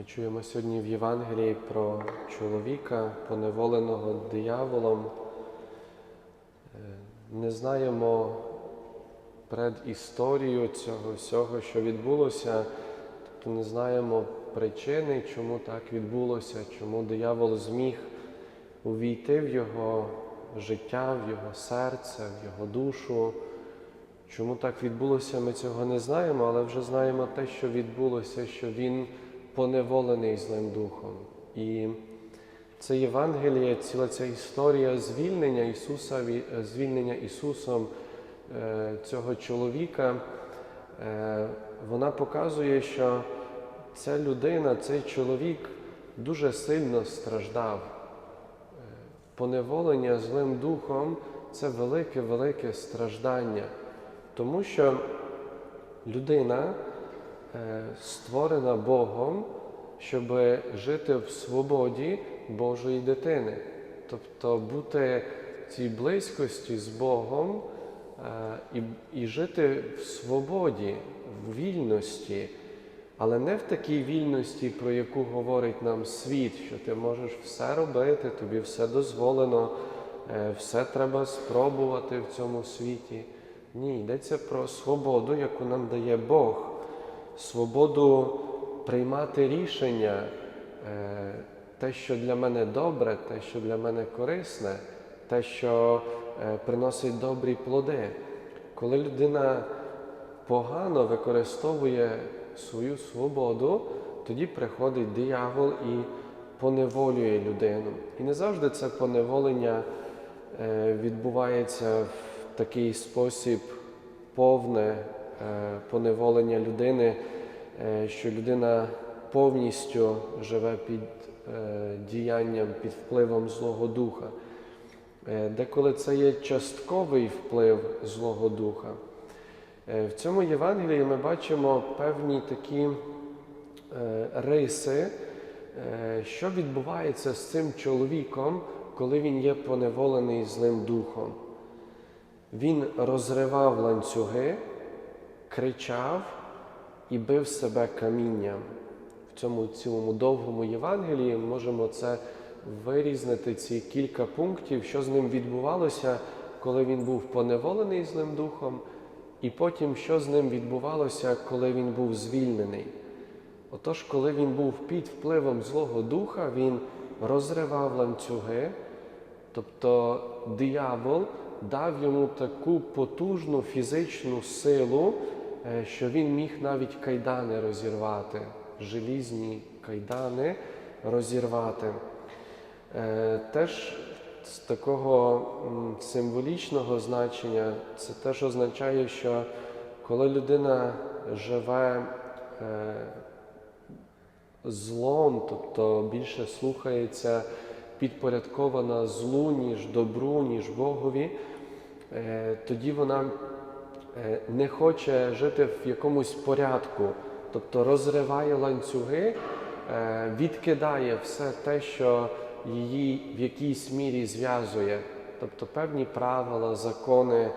Ми чуємо сьогодні в Євангелії про чоловіка, поневоленого дияволом. Е, Не знаємо предісторію цього всього, що відбулося, тобто не знаємо причини, чому так відбулося, чому диявол зміг увійти в його життя, в його серце, в його душу. Чому так відбулося, ми цього не знаємо, але вже знаємо те, що відбулося, що він поневолений злим духом. І це Євангеліє, ціла ця історія звільнення Ісуса, звільнення Ісусом е, цього чоловіка, е, вона показує, що ця людина, цей чоловік дуже сильно страждав. Е, Поневолення злим духом це велике-велике страждання, тому що людина е, створена Богом, щоб жити в свободі Божої дитини, тобто бути в цій близькості з Богом е, і, і жити в свободі, в вільності, але не в такій вільності, про яку говорить нам світ, що ти можеш все робити, тобі все дозволено, е, все треба спробувати в цьому світі. Ні, йдеться про свободу, яку нам дає Бог, свободу приймати рішення, е, те, що для мене добре, те, що для мене корисне, те, що е, приносить добрі плоди. Коли людина погано використовує свою свободу, тоді приходить диявол і поневолює людину. І не завжди це поневолення е, відбувається в такий спосіб повне поневолення людини, е, що людина повністю живе під е, діянням, під впливом Злого Духа. Е, Деколи це є частковий вплив Злого Духа. Е, В цьому Євангелії ми бачимо певні такі е, риси, е, що відбувається з цим чоловіком, коли він є поневолений злим духом. Він розривав ланцюги, кричав і бив себе камінням. В цьому цілому довгому Євангелії ми можемо це вирізнити, ці кілька пунктів, що з ним відбувалося, коли він був поневолений злим духом, і потім, що з ним відбувалося, коли він був звільнений. Отож, коли він був під впливом Злого Духа, він розривав ланцюги, тобто диявол дав йому таку потужну фізичну силу, що він міг навіть кайдани розірвати, желізні кайдани розірвати. Е, Теж з такого символічного значення це теж означає, що коли людина живе е, злом, тобто більше слухається підпорядкована злу, ніж добру, ніж Богові, е, тоді вона е, не хоче жити в якомусь порядку, тобто розриває ланцюги, е, відкидає все те, що її в якійсь мірі зв'язує, тобто певні правила, закони.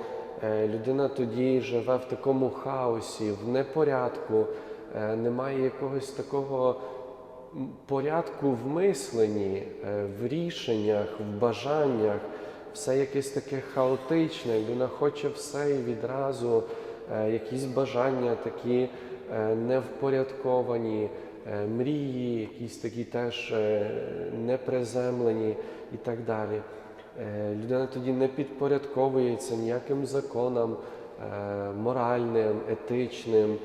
Е, Людина тоді живе в такому хаосі, в непорядку, е, немає якогось такого порядку в мисленні, е, в рішеннях, в бажаннях, все якесь таке хаотичне, людина хоче все і відразу, е, якісь бажання такі е, невпорядковані, е, мрії, якісь такі теж неприземлені і так далі. Людина тоді не підпорядковується ніяким законам моральним, етичним,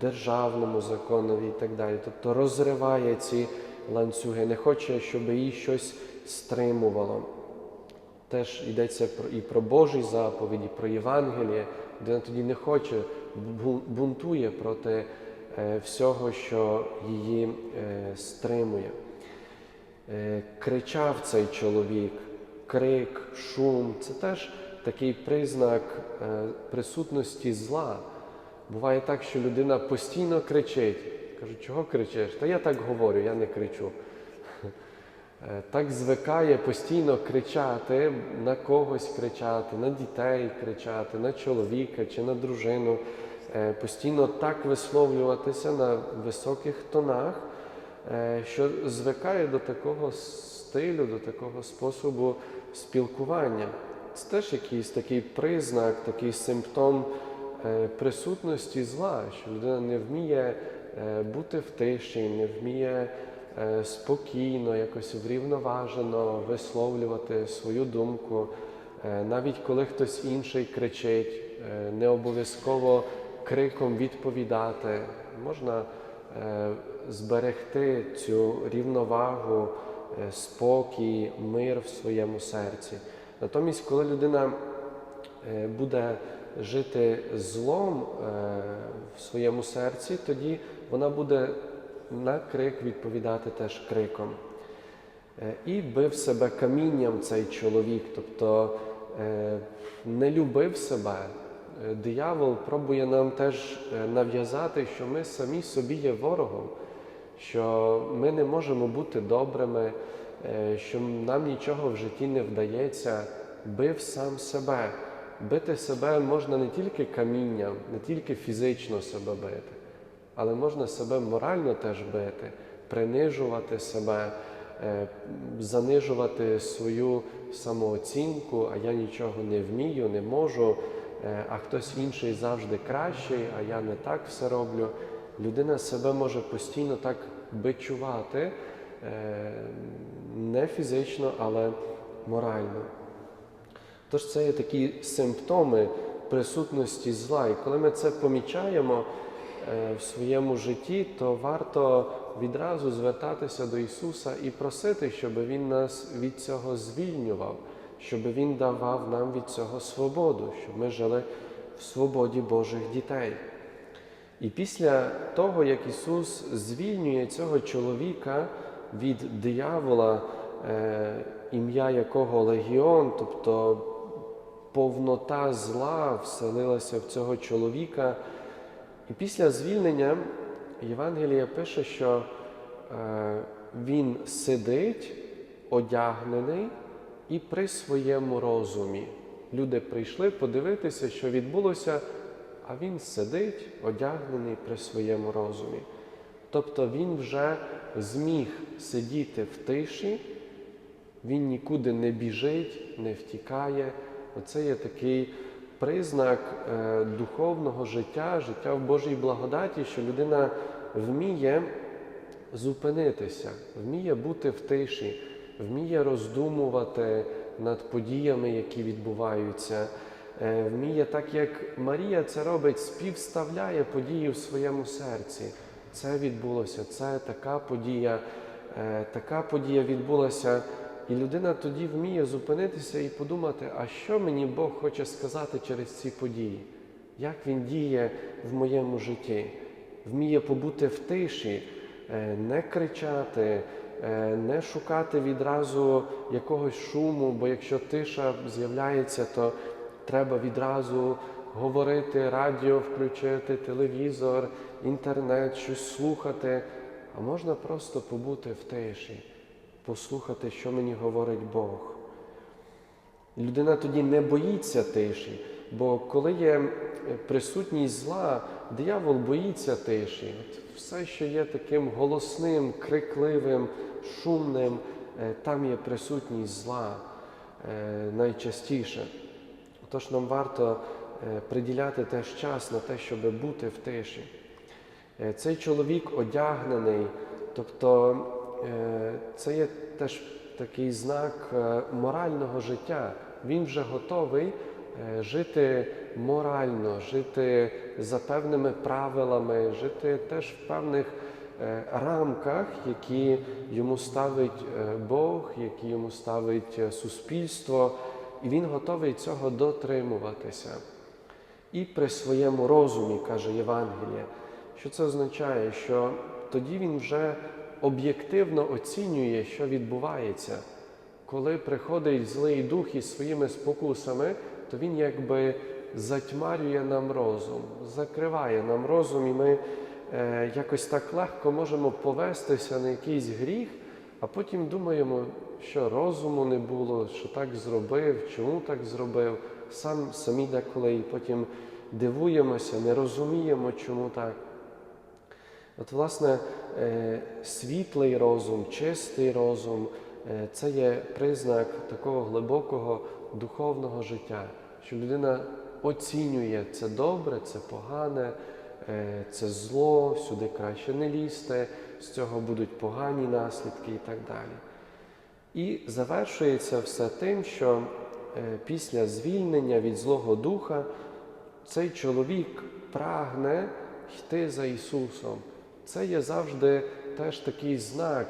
державному законові і так далі. Тобто розриває ці ланцюги, не хоче, щоб її щось стримувало. Теж йдеться і про Божі заповіді, про Євангеліє, де тоді не хоче, бунтує проти е, всього, що її е, стримує. Е, кричав цей чоловік, крик, шум це теж такий признак присутності зла. Буває так, що людина постійно кричить. Кажуть, чого кричиш? Та я так говорю, я не кричу. Е, Так звикає постійно кричати, на когось кричати, на дітей кричати, на чоловіка чи на дружину, Е, постійно так висловлюватися на високих тонах, е, що звикає до такого стилю, до такого способу спілкування. Це теж якийсь такий признак, такий симптом присутності зла, що людина не вміє бути в тиші, не вміє спокійно, якось врівноважено висловлювати свою думку. Е, Навіть коли хтось інший кричить, е, не обов'язково криком відповідати, можна е, зберегти цю рівновагу, е, спокій, мир в своєму серці. Натомість, коли людина е, буде жити злом е, в своєму серці, тоді вона буде на крик відповідати теж криком. Е, І бив себе камінням цей чоловік, тобто е, не любив себе. Е, Диявол пробує нам теж нав'язати, що ми самі собі є ворогом, що ми не можемо бути добрими, що нам нічого в житті не вдається, бив сам себе. Бити себе можна не тільки камінням, не тільки фізично себе бити, але можна себе морально теж бити, принижувати себе, е, занижувати свою самооцінку, а я нічого не вмію, не можу, е, а хтось інший завжди кращий, а я не так все роблю. Людина себе може постійно так бичувати, е, не фізично, але морально. Тож це є такі симптоми присутності зла. І коли ми це помічаємо в своєму житті, то варто відразу звертатися до Ісуса і просити, щоб Він нас від цього звільнював, щоб Він давав нам від цього свободу, щоб ми жили в свободі Божих дітей. І після того, як Ісус звільнює цього чоловіка від диявола, е, ім'я якого легіон, тобто повнота зла вселилася в цього чоловіка. І після звільнення Євангелія пише, що е, він сидить одягнений і при своєму розумі. Люди прийшли подивитися, що відбулося, а він сидить одягнений при своєму розумі. Тобто він вже зміг сидіти в тиші, він нікуди не біжить, не втікає. Оце є такий признак е, духовного життя, життя в Божій благодаті, що людина вміє зупинитися, вміє бути в тиші, вміє роздумувати над подіями, які відбуваються. е, Вміє, так як Марія це робить, співставляє події в своєму серці. Це відбулося, це така подія, е, така подія відбулася. І людина тоді вміє зупинитися і подумати, а що мені Бог хоче сказати через ці події, як Він діє в моєму житті, вміє побути в тиші, е, не кричати, е, не шукати відразу якогось шуму, бо якщо тиша з'являється, то треба відразу говорити, радіо включити, телевізор, інтернет, щось слухати. А можна просто побути в тиші послухати, що мені говорить Бог. Людина тоді не боїться тиші, бо коли є присутність зла, диявол боїться тиші. От все, що є таким голосним, крикливим, шумним, е, там є присутність зла е, найчастіше. Тож нам варто е, приділяти теж час на те, щоб бути в тиші. Цей чоловік одягнений, тобто це є теж такий знак е, морального життя. Він вже готовий е, жити морально, жити за певними правилами, жити теж в певних е, рамках, які йому ставить е, Бог, які йому ставить е, суспільство, і він готовий цього дотримуватися. І при своєму розумі, каже Євангеліє. Що це означає? Що тоді він вже об'єктивно оцінює, що відбувається. Коли приходить злий дух із своїми спокусами, то він якби затьмарює нам розум, закриває нам розум, і ми е, якось так легко можемо повестися на якийсь гріх, а потім думаємо, що розуму не було, що так зробив, чому так зробив. Сам самі деколи і потім дивуємося, не розуміємо, чому так. От, власне, світлий розум, чистий розум е, це є признак такого глибокого духовного життя, що людина оцінює це добре, це погане, е, це зло, сюди краще не лізти, з цього будуть погані наслідки і так далі. І завершується все тим, що е, після звільнення від Злого Духа цей чоловік прагне йти за Ісусом. Це є завжди теж такий знак,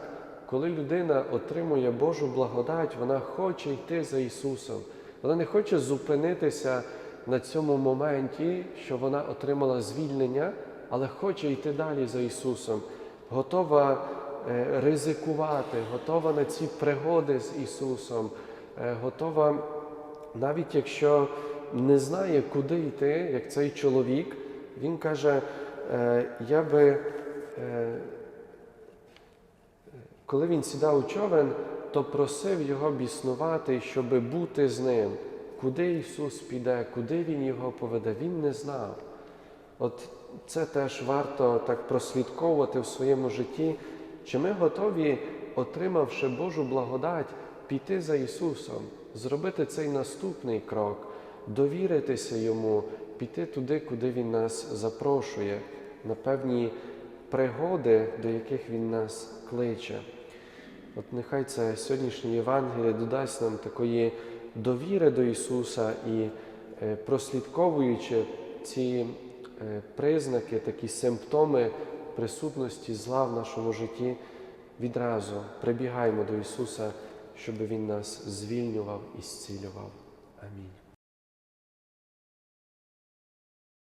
коли людина отримує Божу благодать, вона хоче йти за Ісусом. Вона не хоче зупинитися на цьому моменті, що вона отримала звільнення, але хоче йти далі за Ісусом, готова е, ризикувати, готова на ці пригоди з Ісусом, е, готова, навіть якщо не знає, куди йти, як цей чоловік, він каже: е, я би, коли він сідав у човен, то просив його біснувати, щоб бути з ним. Куди Ісус піде, куди Він його поведе, Він не знав. От це теж варто так прослідковувати в своєму житті, чи ми готові, отримавши Божу благодать, піти за Ісусом, зробити цей наступний крок, довіритися Йому, піти туди, куди Він нас запрошує, на певні пригоди, до яких Він нас кличе. От нехай це сьогоднішнє Євангеліє додасть нам такої довіри до Ісуса і е, прослідковуючи ці е, признаки, такі симптоми присутності зла в нашому житті, відразу прибігаємо до Ісуса, щоб Він нас звільнював і зцілював. Амінь.